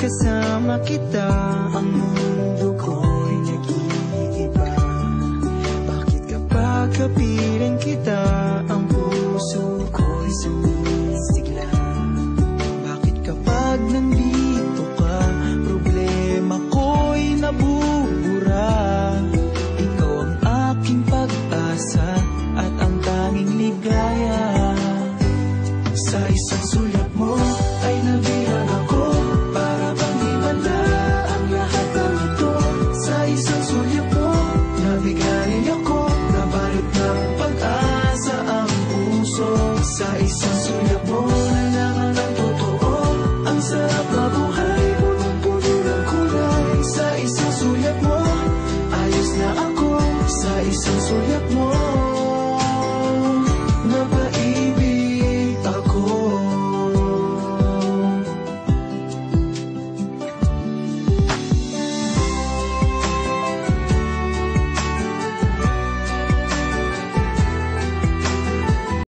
kasama kita. Ang mundo ko'y nag-iiba. Bakit kapag kapit